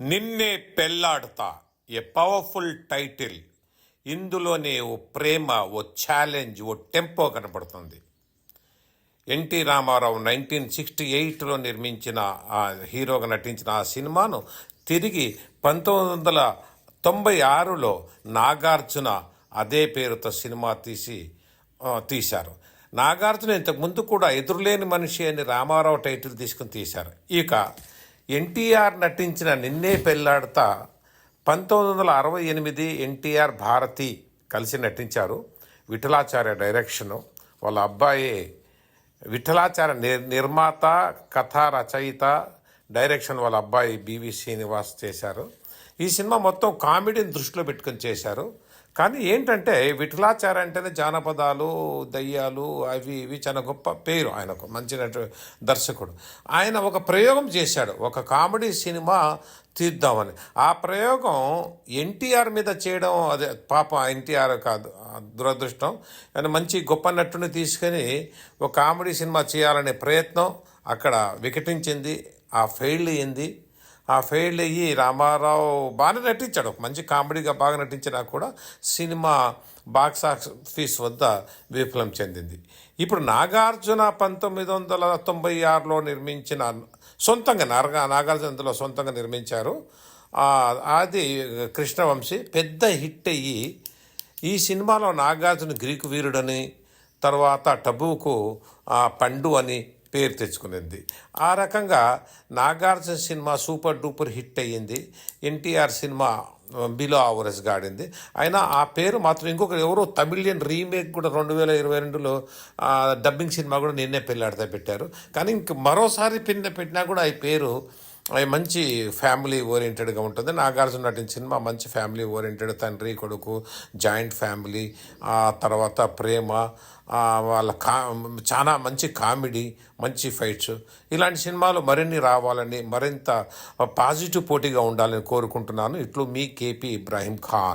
నిన్నే పెళ్ళాడతా ఏ powerful title. ఇందులోనే ఓ ప్రేమ ఓ ఛాలెంజ్ ఓ టెంపో కనపడుతుంది. ఎన్టీ రామారావు నైన్టీన్ సిక్స్టీ ఎయిట్లో నిర్మించిన ఆ హీరోగా నటించిన ఆ సినిమాను తిరిగి పంతొమ్మిది వందల తొంభై ఆరులో నాగార్జున అదే పేరుతో సినిమా తీసి తీశారు. నాగార్జున ఇంతకుముందు కూడా ఎదురులేని మనిషి అని రామారావు టైటిల్ తీసుకుని తీశారు. ఇక ఎన్టీఆర్ నటించిన నిన్నే పెళ్ళాడతా పంతొమ్మిది వందల అరవై ఎనిమిది ఎన్టీఆర్ భారతి కలిసి నటించారు. విఠలాచార్య డైరెక్షను వాళ్ళ అబ్బాయి విఠలాచార్య నిర్ నిర్మాత కథ రచయిత డైరెక్షన్ వాళ్ళ అబ్బాయి బివి శ్రీనివాస్ చేశారు. ఈ సినిమా మొత్తం కామెడీని దృష్టిలో పెట్టుకొని చేశారు. కానీ ఏంటంటే విఠలాచార్య అంటేనే జానపదాలు దయ్యాలు అవి ఇవి చాలా గొప్ప పేరు ఆయనకు మంచి దర్శకుడు. ఆయన ఒక ప్రయోగం చేశాడు ఒక కామెడీ సినిమా తీద్దామని. ఆ ప్రయోగం ఎన్టీఆర్ మీద చేయడం అదే పాప ఎన్టీఆర్ కాదు దురదృష్టం. ఆయన మంచి గొప్ప నటుని తీసుకొని ఒక కామెడీ సినిమా చేయాలనే ప్రయత్నం అక్కడ వికటించింది ఆ ఫెయిల్ అయ్యింది ఆ ఫెయిల్ అయ్యి రామారావు బాగానే నటించాడు. ఒక మంచి కామెడీగా బాగా నటించినా కూడా సినిమా బాక్స్ ఆఫీస్ వద్ద విఫలం చెందింది. ఇప్పుడు నాగార్జున పంతొమ్మిది వందల తొంభై ఆరులో నిర్మించిన సొంతంగా నాగా నాగార్జున అందులో సొంతంగా నిర్మించారు. అది కృష్ణవంశీ పెద్ద హిట్ అయ్యి ఈ సినిమాలో నాగార్జున గ్రీకు వీరుడని తర్వాత టబుకు ఆ, పండు అని పేరు తెచ్చుకునింది. ఆ రకంగా Nagarjuna cinema super duper hit అయ్యింది. ఎన్టీఆర్ సినిమా బిలో ఆవరేజ్గా గాడింది. అయినా ఆ పేరు మాత్రం ఇంకొక ఎవరో తమిళియన్ రీమేక్ కూడా రెండు వేల ఇరవై రెండులో డబ్బింగ్ సినిమా కూడా నిన్నే పెళ్ళాడితే పెట్టారు. కానీ ఇంక మరోసారి పిన్న పెట్టినా కూడా ఈ పేరు మంచి ఫ్యామిలీ ఓరియంటెడ్గా ఉంటుంది. నాగార్జున నటించిన సినిమా మంచి ఫ్యామిలీ ఓరియంటెడ్ తండ్రి కొడుకు జాయింట్ ఫ్యామిలీ ఆ తర్వాత ప్రేమ వాళ్ళ కా చాలా మంచి కామెడీ మంచి ఫైట్స్ ఇలాంటి సినిమాలు మరిన్ని రావాలని మరింత పాజిటివ్ పోటీగా ఉండాలని కోరుకుంటున్నాను. ఇట్లు మీ కేపీ ఇబ్రాహీం ఖాన్.